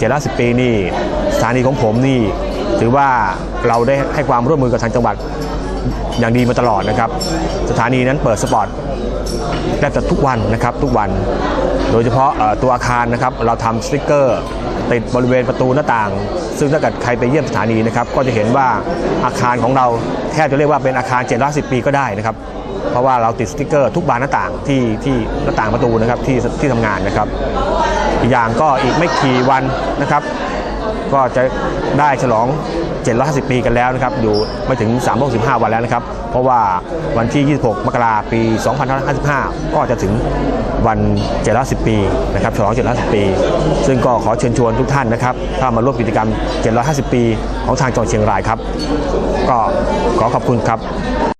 750ปีนี่สถานีของผมนี่ถือว่าเราได้ให้ความร่วมมือกับทางจังหวัดอย่างดีมาตลอดนะครับ สถานีนั้นเปิดสปอร์ตแทบจะทุกวันนะครับทุกวัน โดยเฉพาะตัวอาคารนะครับเราทำสติกเกอร์ติดบริเวณประตูหน้าต่าง ซึ่งถ้าเกิดใครไปเยี่ยมสถานีนะครับ ก็จะเห็นว่าอาคารของเราแทบจะเรียกว่าเป็นอาคาร 710 ปีก็ได้นะครับ เพราะว่าเราติดสติกเกอร์ทุกบานหน้าต่างที่ที่หน้าต่างประตูนะครับที่ที่ทำงานนะครับ อย่างก็อีกไม่กี่วันนะครับ ก็จะได้ฉลอง 750 ปีกันแล้วนะครับ อยู่ไม่ถึง 365 วันแล้วนะครับ เพราะว่าวันที่ 26 มกราปี 2555 ก็จะถึงวัน 750 ปีนะครับ ฉลอง 750 ปี ซึ่งก็ขอเชิญชวนทุกท่านนะครับ ถ้ามาร่วมกิจกรรม 750 ปีของทางจังหวัดเชียงรายครับ ก็ขอขอบคุณครับ